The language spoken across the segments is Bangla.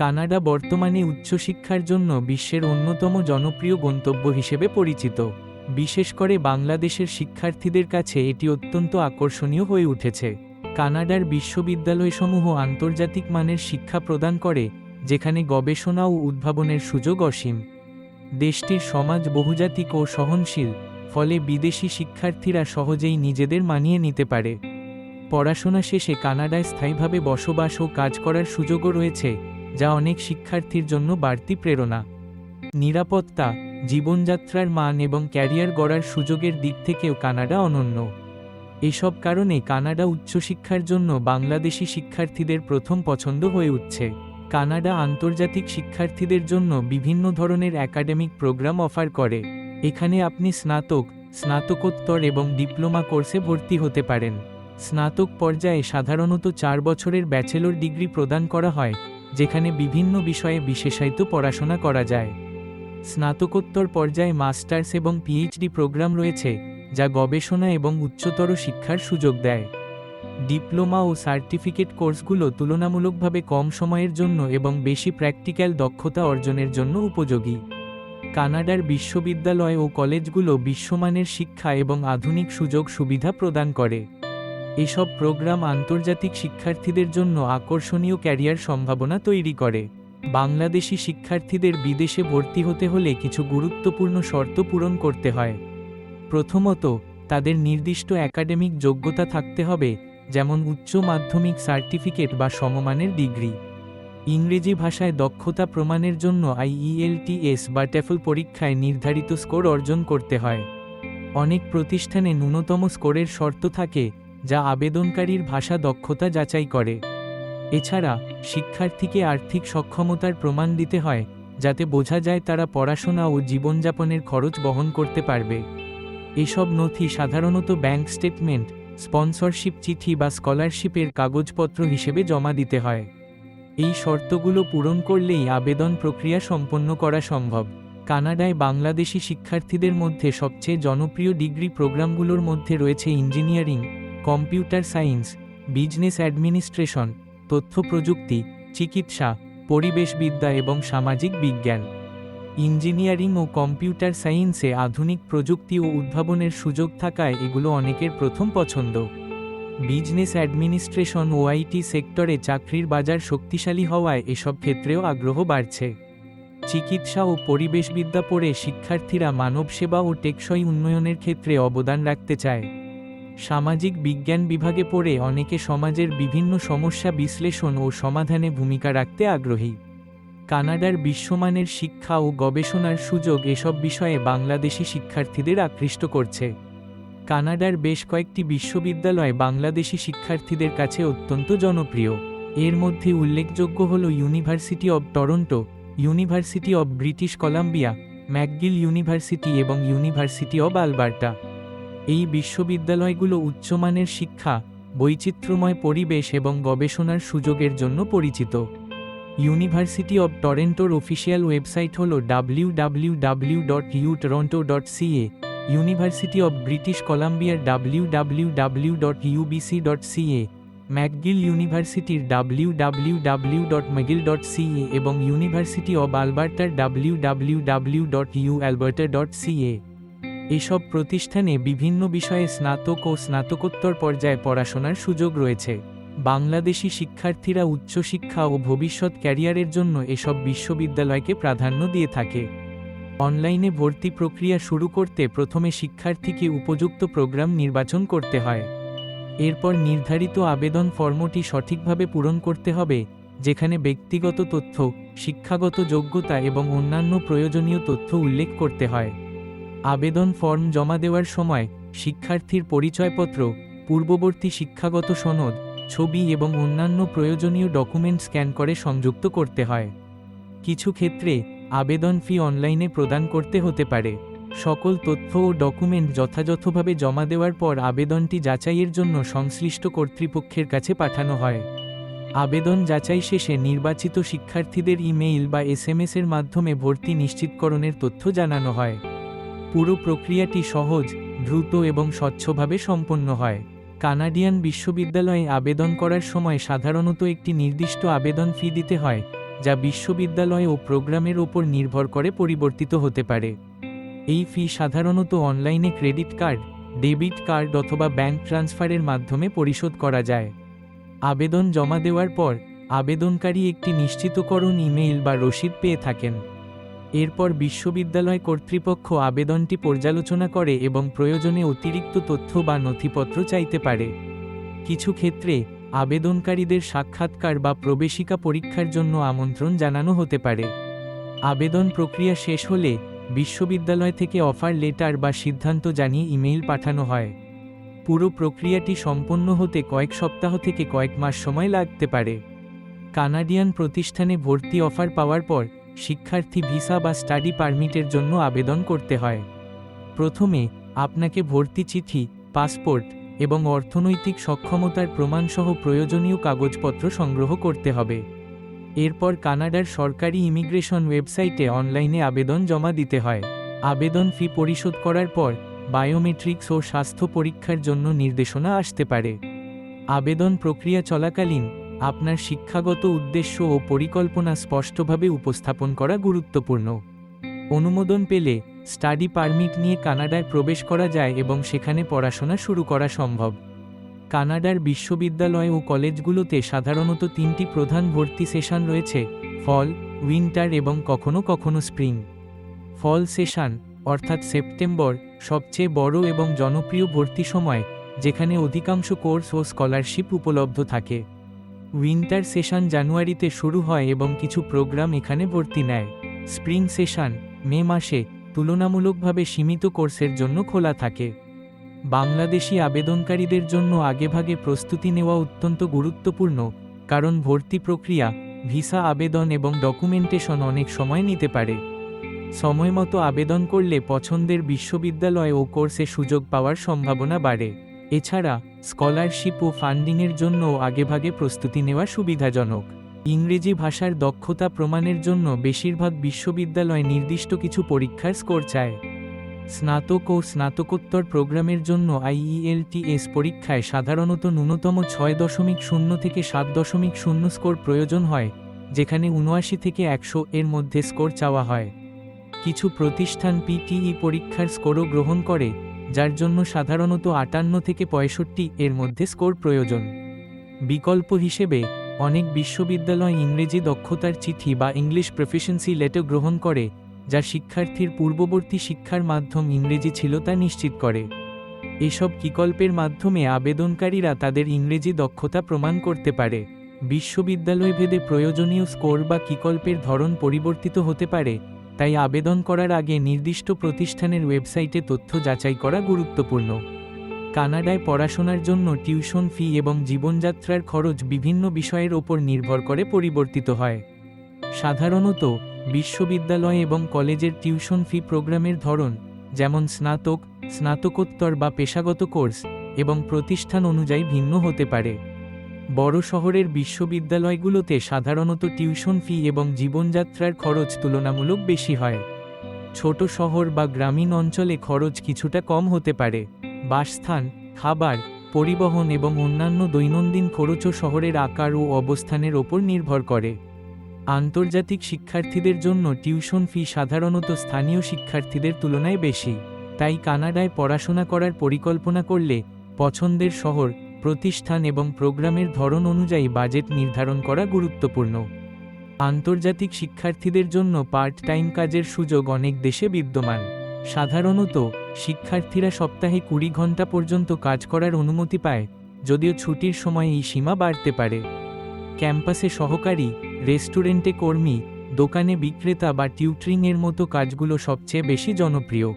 কানাডা বর্তমানে উচ্চশিক্ষার জন্য বিশ্বের অন্যতম জনপ্রিয় গন্তব্য হিসেবে পরিচিত। বিশেষ করে বাংলাদেশের শিক্ষার্থীদের কাছে এটি অত্যন্ত আকর্ষণীয় হয়ে উঠেছে। কানাডার বিশ্ববিদ্যালয়সমূহ আন্তর্জাতিক মানের শিক্ষা প্রদান করে, যেখানে গবেষণা ও উদ্ভাবনের সুযোগ অসীম। দেশটির সমাজ বহুজাতিক ও সহনশীল, ফলে বিদেশি শিক্ষার্থীরা সহজেই নিজেদের মানিয়ে নিতে পারে। পড়াশোনা শেষে কানাডায় স্থায়ীভাবে বসবাস ও কাজ করার সুযোগও রয়েছে। যা অনেক শিক্ষার্থীর জন্য বাড়তি প্রেরণা। নিরাপত্তা, জীবনযাত্রার মান এবং ক্যারিয়ার গড়ার সুযোগের দিক থেকেও কানাডা অনন্য। এসব কারণে কানাডা উচ্চশিক্ষার জন্য বাংলাদেশি শিক্ষার্থীদের প্রথম পছন্দ হয়ে উঠছে। কানাডা আন্তর্জাতিক শিক্ষার্থীদের জন্য বিভিন্ন ধরনের একাডেমিক প্রোগ্রাম অফার করে। এখানে আপনি স্নাতক, স্নাতকোত্তর এবং ডিপ্লোমা কোর্সে ভর্তি হতে পারেন। স্নাতক পর্যায়ে সাধারণত চার বছরের ব্যাচেলর ডিগ্রি প্রদান করা হয়। যেখানে বিভিন্ন বিষয়ে বিশেষায়িত পড়াশোনা করা যায়। স্নাতকোত্তর পর্যায়ে মাস্টার্স এবং পিএইচডি প্রোগ্রাম রয়েছে, যা গবেষণা এবং উচ্চতর শিক্ষার সুযোগ দেয়। ডিপ্লোমা ও সার্টিফিকেট কোর্সগুলো তুলনামূলকভাবে কম সময়ের জন্য এবং বেশি প্র্যাকটিক্যাল দক্ষতা অর্জনের জন্য উপযোগী। কানাডার বিশ্ববিদ্যালয় ও কলেজগুলো বিশ্বমানের শিক্ষা এবং আধুনিক সুযোগ সুবিধা প্রদান করে। এসব প্রোগ্রাম আন্তর্জাতিক শিক্ষার্থীদের জন্য আকর্ষণীয় ক্যারিয়ার সম্ভাবনা তৈরি করে। বাংলাদেশি শিক্ষার্থীদের বিদেশে ভর্তি হতে হলে কিছু গুরুত্বপূর্ণ শর্ত পূরণ করতে হয়। প্রথমত, তাদের নির্দিষ্ট একাডেমিক যোগ্যতা থাকতে হবে, যেমন উচ্চ মাধ্যমিক সার্টিফিকেট বা সমমানের ডিগ্রি। ইংরেজি ভাষায় দক্ষতা প্রমাণের জন্য আইইএলটিএস বা টেফল পরীক্ষায় নির্ধারিত স্কোর অর্জন করতে হয়। অনেক প্রতিষ্ঠানে ন্যূনতম স্কোরের শর্ত থাকে যা আবেদনকারীর ভাষা দক্ষতা যাচাই করে। এছাড়া, শিক্ষার্থীকে আর্থিক সক্ষমতার প্রমাণ দিতে হয়, যাতে বোঝা যায় তারা পড়াশোনা ও জীবনযাপনের খরচ বহন করতে পারবে। এসব নথি সাধারণত ব্যাংক স্টেটমেন্ট, স্পন্সরশিপ চিঠি বা স্কলারশিপের কাগজপত্র হিসেবে জমা দিতে হয়। এই শর্তগুলো পূরণ করলেই আবেদন প্রক্রিয়া সম্পন্ন করা সম্ভব। কানাডায় বাংলাদেশি শিক্ষার্থীদের মধ্যে সবচেয়ে জনপ্রিয় ডিগ্রি প্রোগ্রামগুলোর মধ্যে রয়েছে engineering computer science, business administration, তথ্য প্রযুক্তি, চিকিৎসা পরিবেশবিদ্যা এবং সামাজিক বিজ্ঞান। ইঞ্জিনিয়ারিং ও কম্পিউটার সায়েন্সে আধুনিক প্রযুক্তি ও উদ্ভাবনের সুযোগ থাকায় এগুলো অনেকের প্রথম পছন্দ। বিজনেস অ্যাডমিনিস্ট্রেশন ও আইটি সেক্টরে চাকরির বাজার শক্তিশালী হওয়ায় এসব ক্ষেত্রেও আগ্রহ বাড়ছে। চিকিৎসা ও পরিবেশবিদ্যা পড়ে শিক্ষার্থীরা মানবসেবা ও টেকসই উন্নয়নের ক্ষেত্রে অবদান রাখতে চায়। সামাজিক বিজ্ঞান বিভাগে পড়ে অনেকে সমাজের বিভিন্ন সমস্যা বিশ্লেষণ ও সমাধানে ভূমিকা রাখতে আগ্রহী। কানাডার বিশ্বমানের শিক্ষা ও গবেষণার সুযোগ এসব বিষয়ে বাংলাদেশি শিক্ষার্থীদের আকৃষ্ট করছে। কানাডার বেশ কয়েকটি বিশ্ববিদ্যালয় বাংলাদেশি শিক্ষার্থীদের কাছে অত্যন্ত জনপ্রিয়। এর মধ্যে উল্লেখযোগ্য হল university of Toronto, university of British Columbia, McGill university এবং ইউনিভার্সিটি অব আলবার্টা। এই বিশ্ববিদ্যালয়গুলো উচ্চমানের শিক্ষা, বৈচিত্র্যময় পরিবেশ এবং গবেষণার সুযোগের জন্য পরিচিত। ইউনিভার্সিটি অব টরেন্টোর অফিসিয়াল ওয়েবসাইট হল W W W dot U Toronto dot university of British কলাম্বিয়ার W W W dot dot McGill ইউনিভার্সিটির W W dot McGill dot এবং university of আলবার্টার W W dot U Alberta dot এসব প্রতিষ্ঠানে বিভিন্ন বিষয়ে স্নাতক ও স্নাতকোত্তর পর্যায়ে পড়াশোনার সুযোগ রয়েছে। বাংলাদেশি শিক্ষার্থীরা উচ্চশিক্ষা ও ভবিষ্যৎ ক্যারিয়ারের জন্য এসব বিশ্ববিদ্যালয়কে প্রাধান্য দিয়ে থাকে। অনলাইনে ভর্তি প্রক্রিয়া শুরু করতে প্রথমে শিক্ষার্থীকে উপযুক্ত প্রোগ্রাম নির্বাচন করতে হয়। এরপর নির্ধারিত আবেদন ফর্মটি সঠিকভাবে পূরণ করতে হবে, যেখানে ব্যক্তিগত তথ্য, শিক্ষাগত যোগ্যতা এবং অন্যান্য প্রয়োজনীয় তথ্য উল্লেখ করতে হয়। আবেদন ফর্ম জমা দেওয়ার সময় শিক্ষার্থীর পরিচয়পত্র, পূর্ববর্তী শিক্ষাগত সনদ, ছবি এবং অন্যান্য প্রয়োজনীয় ডকুমেন্ট স্ক্যান করে সংযুক্ত করতে হয়। কিছু ক্ষেত্রে আবেদন ফি অনলাইনে প্রদান করতে হতে পারে। সকল তথ্য ও ডকুমেন্ট যথাযথভাবে জমা দেওয়ার পর আবেদনটি যাচাইয়ের জন্য সংশ্লিষ্ট কর্তৃপক্ষের কাছে পাঠানো হয়। আবেদন যাচাই শেষে নির্বাচিত শিক্ষার্থীদের ইমেইল বা এসএমএস এর মাধ্যমে ভর্তি নিশ্চিতকরণের তথ্য জানানো হয়। পুরো প্রক্রিয়াটি সহজ, দ্রুত এবং স্বচ্ছভাবে সম্পন্ন হয়। কানাডিয়ান বিশ্ববিদ্যালয়ে আবেদন করার সময় সাধারণত একটি নির্দিষ্ট আবেদন ফি দিতে হয়, যা বিশ্ববিদ্যালয় ও প্রোগ্রামের ওপর নির্ভর করে পরিবর্তিত হতে পারে। এই ফি সাধারণত অনলাইনে ক্রেডিট কার্ড, ডেবিট কার্ড অথবা ব্যাংক ট্রান্সফারের মাধ্যমে পরিশোধ করা যায়। আবেদন জমা দেওয়ার পর, আবেদনকারী একটি নিশ্চিতকরণ ইমেইল বা রসিদ পেয়ে থাকেন। এরপর বিশ্ববিদ্যালয় কর্তৃপক্ষ আবেদনটি পর্যালোচনা করে এবং প্রয়োজনে অতিরিক্ত তথ্য বা নথিপত্র চাইতে পারে। কিছু ক্ষেত্রে, আবেদনকারীদের সাক্ষাৎকার বা প্রবেশিকা পরীক্ষার জন্য আমন্ত্রণ জানানো হতে পারে। আবেদন প্রক্রিয়া শেষ হলে, বিশ্ববিদ্যালয় থেকে অফার লেটার বা সিদ্ধান্ত জানিয়ে ইমেইল পাঠানো হয়। পুরো প্রক্রিয়াটি সম্পন্ন হতে কয়েক সপ্তাহ থেকে কয়েক মাস সময় লাগতে পারে। কানাডিয়ান প্রতিষ্ঠানে ভর্তি অফার পাওয়ার পর শিক্ষার্থী ভিসা বা স্টাডি পারমিটের জন্য আবেদন করতে হয়। প্রথমে, আপনাকে ভর্তি চিঠি, পাসপোর্ট এবং অর্থনৈতিক সক্ষমতার প্রমাণসহ প্রয়োজনীয় কাগজপত্র সংগ্রহ করতে হবে। এরপর কানাডার সরকারি ইমিগ্রেশন ওয়েবসাইটে অনলাইনে আবেদন জমা দিতে হয়। আবেদন ফি পরিশোধ করার পর, বায়োমেট্রিক্স ও স্বাস্থ্য পরীক্ষার জন্য নির্দেশনা আসতে পারে। আবেদন প্রক্রিয়া চলাকালীন আপনার শিক্ষাগত উদ্দেশ্য ও পরিকল্পনা স্পষ্টভাবে উপস্থাপন করা গুরুত্বপূর্ণ। অনুমোদন পেলে স্টাডি পারমিট নিয়ে কানাডায় প্রবেশ করা যায় এবং সেখানে পড়াশোনা শুরু করা সম্ভব। কানাডার বিশ্ববিদ্যালয় ও কলেজগুলোতে সাধারণত তিনটি প্রধান ভর্তি সেশন রয়েছে, ফল, উইন্টার এবং কখনো কখনো স্প্রিং। ফল সেশন, অর্থাৎ সেপ্টেম্বর, সবচেয়ে বড় এবং জনপ্রিয় ভর্তি সময়, যেখানে অধিকাংশ কোর্স ও স্কলারশিপ উপলব্ধ থাকে। উইন্টার সেশন জানুয়ারিতে শুরু হয় এবং কিছু প্রোগ্রাম এখানে ভর্তি নেয়। স্প্রিং সেশন, মে মাসে, তুলনামূলকভাবে সীমিত কোর্সের জন্য খোলা থাকে। বাংলাদেশি আবেদনকারীদের জন্য আগেভাগে প্রস্তুতি নেওয়া অত্যন্ত গুরুত্বপূর্ণ, কারণ ভর্তি প্রক্রিয়া, ভিসা আবেদন এবং ডকুমেন্টেশন অনেক সময় নিতে পারে। সময়মতো আবেদন করলে পছন্দের বিশ্ববিদ্যালয় ও কোর্সে সুযোগ পাওয়ার সম্ভাবনা বাড়ে। এছাড়া স্কলারশিপ ও ফান্ডিংয়ের জন্য আগেভাগে প্রস্তুতি নেওয়া সুবিধাজনক। ইংরেজি ভাষার দক্ষতা প্রমাণের জন্য বেশিরভাগ বিশ্ববিদ্যালয় নির্দিষ্ট কিছু পরীক্ষার স্কোর চায়। স্নাতক ও স্নাতকোত্তর প্রোগ্রামের জন্য আইইএলটিএস পরীক্ষায় সাধারণত ন্যূনতম ছয় দশমিক শূন্য থেকে সাত দশমিক শূন্য স্কোর প্রয়োজন হয়, যেখানে উনআশি থেকে একশো এর মধ্যে স্কোর চাওয়া হয়। কিছু প্রতিষ্ঠান পিটিই পরীক্ষার স্কোরও গ্রহণ করে যার জন্য সাধারণত আটান্ন থেকে পঁয়ষট্টি এর মধ্যে স্কোর প্রয়োজন। বিকল্প হিসেবে, অনেক বিশ্ববিদ্যালয় ইংরেজি দক্ষতার চিঠি বা ইংলিশ প্রফিসিয়েন্সি লেটার গ্রহণ করে, যা শিক্ষার্থীর পূর্ববর্তী শিক্ষার মাধ্যম ইংরেজি ছিল তা নিশ্চিত করে। এসব বিকল্পের মাধ্যমে আবেদনকারীরা তাদের ইংরেজি দক্ষতা প্রমাণ করতে পারে। বিশ্ববিদ্যালয় ভেদে প্রয়োজনীয় স্কোর বা বিকল্পের ধরন পরিবর্তিত হতে পারে তাই আবেদন করার আগে নির্দিষ্ট প্রতিষ্ঠানের ওয়েবসাইটে তথ্য যাচাই করা গুরুত্বপূর্ণ। কানাডায় পড়াশোনার জন্য টিউশন ফি এবং জীবনযাত্রার খরচ বিভিন্ন বিষয়ের ওপর নির্ভর করে পরিবর্তিত হয়। সাধারণত, বিশ্ববিদ্যালয় এবং কলেজের টিউশন ফি প্রোগ্রামের ধরন, যেমন স্নাতক, স্নাতকোত্তর বা পেশাগত কোর্স, এবং প্রতিষ্ঠান অনুযায়ী ভিন্ন হতে পারে। বড় শহরের বিশ্ববিদ্যালয়গুলোতে সাধারণত টিউশন ফি এবং জীবনযাত্রার খরচ তুলনামূলক বেশি হয়। ছোট শহর বা গ্রামীণ অঞ্চলে খরচ কিছুটা কম হতে পারে। বাসস্থান, খাবার, পরিবহন এবং অন্যান্য দৈনন্দিন খরচও শহরের আকার ও অবস্থানের ওপর নির্ভর করে। আন্তর্জাতিক শিক্ষার্থীদের জন্য টিউশন ফি সাধারণত স্থানীয় শিক্ষার্থীদের তুলনায় বেশি। তাই কানাডায় পড়াশোনা করার পরিকল্পনা করলে পছন্দের শহর প্রতিষ্ঠান এবং প্রোগ্রামের ধরন অনুযায়ী বাজেট নির্ধারণ করা গুরুত্বপূর্ণ। আন্তর্জাতিক শিক্ষার্থীদের জন্য পার্ট টাইম কাজের সুযোগ অনেক দেশে বিদ্যমান। সাধারণত, শিক্ষার্থীরা সপ্তাহে কুড়ি ঘণ্টা পর্যন্ত কাজ করার অনুমতি পায়, যদিও ছুটির সময় এই সীমা বাড়তে পারে। ক্যাম্পাসে সহকারী, রেস্টুরেন্টে কর্মী, দোকানে বিক্রেতা বা টিউটরিংয়ের মতো কাজগুলো সবচেয়ে বেশি জনপ্রিয়।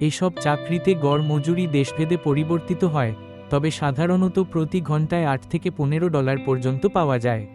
এসব চাকরিতে গড় মজুরি দেশভেদে পরিবর্তিত হয় তবে সাধারণত প্রতি ঘন্টায় আট থেকে পনেরো ডলার পর্যন্ত পাওয়া যায়।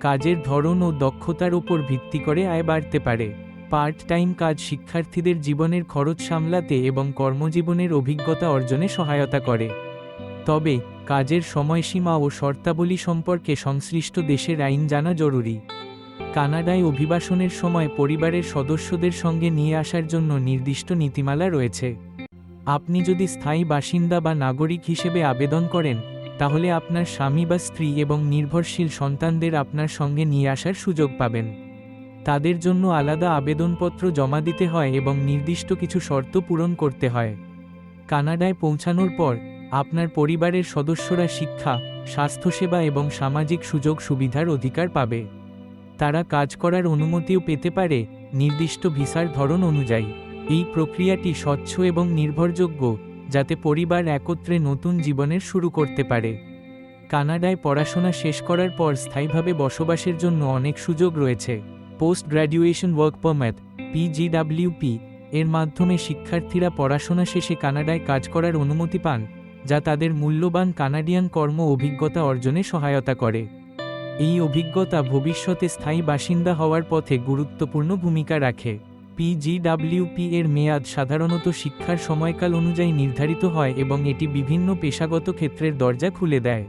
কাজের ধরন ও দক্ষতার ওপর ভিত্তি করে আয় বাড়তে পারে। পার্ট টাইম কাজ শিক্ষার্থীদের জীবনের খরচ সামলাতে এবং কর্মজীবনের অভিজ্ঞতা অর্জনে সহায়তা করে। তবে, কাজের সময়সীমা ও শর্তাবলী সম্পর্কে সংশ্লিষ্ট দেশের আইন জানা জরুরি। কানাডায় অভিবাসনের সময় পরিবারের সদস্যদের সঙ্গে নিয়ে আসার জন্য নির্দিষ্ট নীতিমালা রয়েছে। আপনি যদি স্থায়ী বাসিন্দা বা নাগরিক হিসেবে আবেদন করেন, তাহলে আপনার স্বামী বা স্ত্রী এবং নির্ভরশীল সন্তানদের আপনার সঙ্গে নিয়ে আসার সুযোগ পাবেন। তাদের জন্য আলাদা আবেদনপত্র জমা দিতে হয় এবং নির্দিষ্ট কিছু শর্ত পূরণ করতে হয়। কানাডায় পৌঁছানোর পর, আপনার পরিবারের সদস্যরা শিক্ষা, স্বাস্থ্যসেবা এবং সামাজিক সুযোগ সুবিধার অধিকার পাবে। তারা কাজ করার অনুমতিও পেতে পারে, নির্দিষ্ট ভিসার ধরন অনুযায়ী। এই প্রক্রিয়াটি স্বচ্ছ এবং নির্ভরযোগ্য, যাতে পরিবার একত্রে নতুন জীবনের শুরু করতে পারে। কানাডায় পড়াশোনা শেষ করার পর স্থায়ীভাবে বসবাসের জন্য অনেক সুযোগ রয়েছে। Post graduation work permit PGWP এর মাধ্যমে শিক্ষার্থীরা পড়াশোনা শেষে কানাডায় কাজ করার অনুমতি পান, যা তাদের মূল্যবান কানাডিয়ান কর্ম অভিজ্ঞতা অর্জনে সহায়তা করে। এই অভিজ্ঞতা ভবিষ্যতে স্থায়ী বাসিন্দা হওয়ার পথে গুরুত্বপূর্ণ ভূমিকা রাখে। পিজিডাব্লিউপি এর মেয়াদ সাধারণত শিক্ষার সময়কাল অনুযায়ী নির্ধারিত হয় এবং এটি বিভিন্ন পেশাগত ক্ষেত্রের দরজা খুলে দেয়।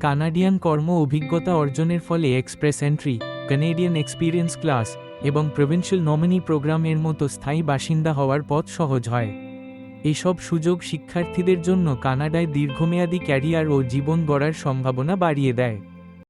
কানাডিয়ান কর্ম অভিজ্ঞতা অর্জনের ফলে express entry Canadian experience class এবং প্রভিন্সিয়াল নমিনি প্রোগ্রাম এর মতো স্থায়ী বাসিন্দা হওয়ার পথ সহজ হয়। এসব সুযোগ শিক্ষার্থীদের জন্য কানাডায় দীর্ঘমেয়াদী ক্যারিয়ার ও জীবন গড়ার সম্ভাবনা বাড়িয়ে দেয়।